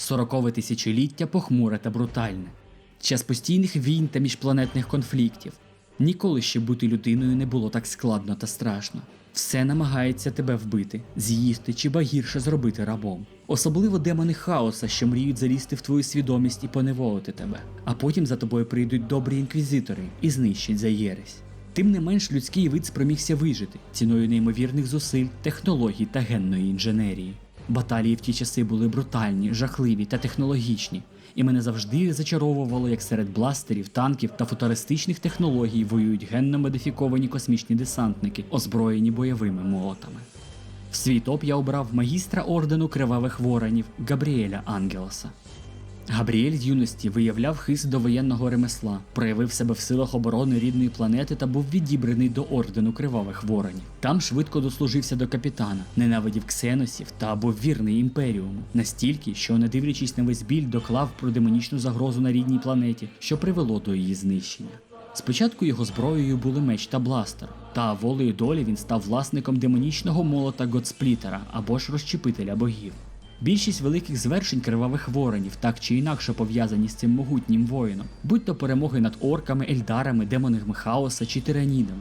Сорокове тисячоліття похмуре та брутальне. Час постійних війн та міжпланетних конфліктів. Ніколи ще бути людиною не було так складно та страшно. Все намагається тебе вбити, з'їсти чи ба гірше зробити рабом. Особливо демони хаоса, що мріють залізти в твою свідомість і поневолити тебе. А потім за тобою прийдуть добрі інквізитори і знищать за єресь. Тим не менш, людський вид спромігся вижити ціною неймовірних зусиль, технологій та генної інженерії. Баталії в ті часи були брутальні, жахливі та технологічні, і мене завжди зачаровувало, як серед бластерів, танків та футуристичних технологій воюють генно модифіковані космічні десантники, озброєні бойовими молотами. В свій топ я обрав магістра ордену кривавих воронів Габріеля Ангелоса. Габріель з юності виявляв хист до воєнного ремесла, проявив себе в силах оборони рідної планети та був відібраний до ордену кривавих воронів. Там швидко дослужився до капітана, ненавидів ксеносів та був вірний імперіуму, настільки, що, не дивлячись на весь біль, доклав про демонічну загрозу на рідній планеті, що привело до її знищення. Спочатку його зброєю були меч та бластер, та волею долі він став власником демонічного молота Годсплітера або ж розчепителя богів. Більшість великих звершень кривавих воронів так чи інакше пов'язані з цим могутнім воїном, будь то перемоги над орками, ельдарами, демонами хаоса чи тиранідами.